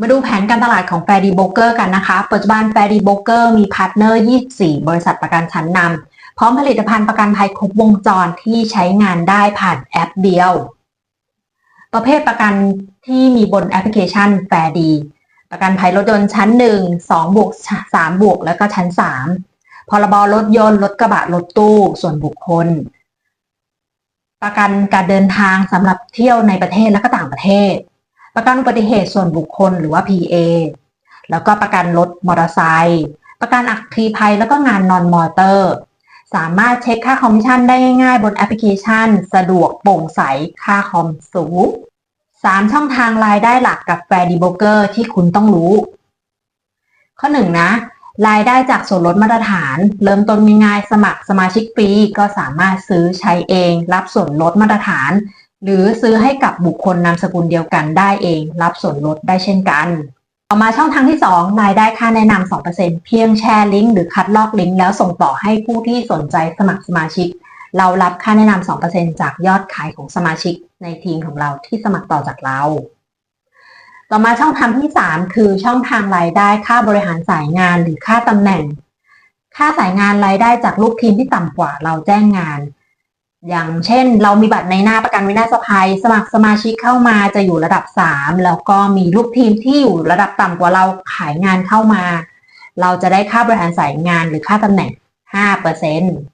มาดูแผนการตลาดของ f a i r y b r o k e r กันนะคะ ปัจจุบัน f a i r y b r o k e r มีพาร์ทเนอร์ 24 บริษัทประกันชั้นนำพร้อมผลิตภัณฑ์ประกันภัยครบวงจรที่ใช้งานได้ผ่านแอปเดียว ประเภทประกันที่มีบนแอปพลิเคชัน f a i r y ประกันภัยรถยนต์ชั้น 1 2บวก3บวกแล้วก็ชั้น 3 พรบรถยนต์ รถกระบะ รถตู้ส่วนบุคคล ประกันการเดินทางสำหรับเที่ยวในประเทศและก็ต่างประเทศ ประกันอุบัติเหตุส่วนบุคคลหรือว่า PA แล้วก็ประกันรถมอเตอร์ไซค์ประกันอัคคีภัยแล้วก็งานนอนมอเตอร์ สามารถเช็คค่าคอมมิชชั่นได้ง่ายๆ บนแอปพลิเคชัน สะดวกโปร่งใสค่าคอมสูง3ช่องทางรายได้หลักกับแฟร์ดีโบเกอร์ที่คุณต้องรู้ ข้อ1นะรายได้จากส่วนลดมาตรฐาน เริ่มต้นง่ายๆสมัครสมาชิกฟรีก็สามารถซื้อใช้เอง รับส่วนลดมาตรฐาน หรือซื้อให้กับบุคคลนามสกุลเดียวกันได้เอง รับส่วนลดได้เช่นกัน ต่อมาช่องทางที่ 2 รายได้ค่าแนะนำ2%เพียงแชร์ลิงก์หรือคัดลอกลิงก์แล้วส่งต่อให้ผู้ที่สนใจสมัครสมาชิก เรารับค่าแนะนำ2%จากยอดขายของสมาชิกในทีมของเราที่สมัครต่อจากเรา ต่อมาช่องทางที่ 3 คือช่องทางรายได้ค่าบริหารสายงานหรือค่าตำแหน่ง ค่าสายงานรายได้จากลูกทีมที่ต่ำกว่าเราแจ้งงาน อย่างเช่น เรามีบัตรในหน้าประกันวินาศภัย สมัครสมาชิกเข้ามาจะอยู่ระดับ 3 แล้วก็มีลูกทีมที่อยู่ระดับต่ำกว่าเราขายงานเข้ามา เราจะได้ค่าบริหารสายงานหรือค่าตำแหน่ง5%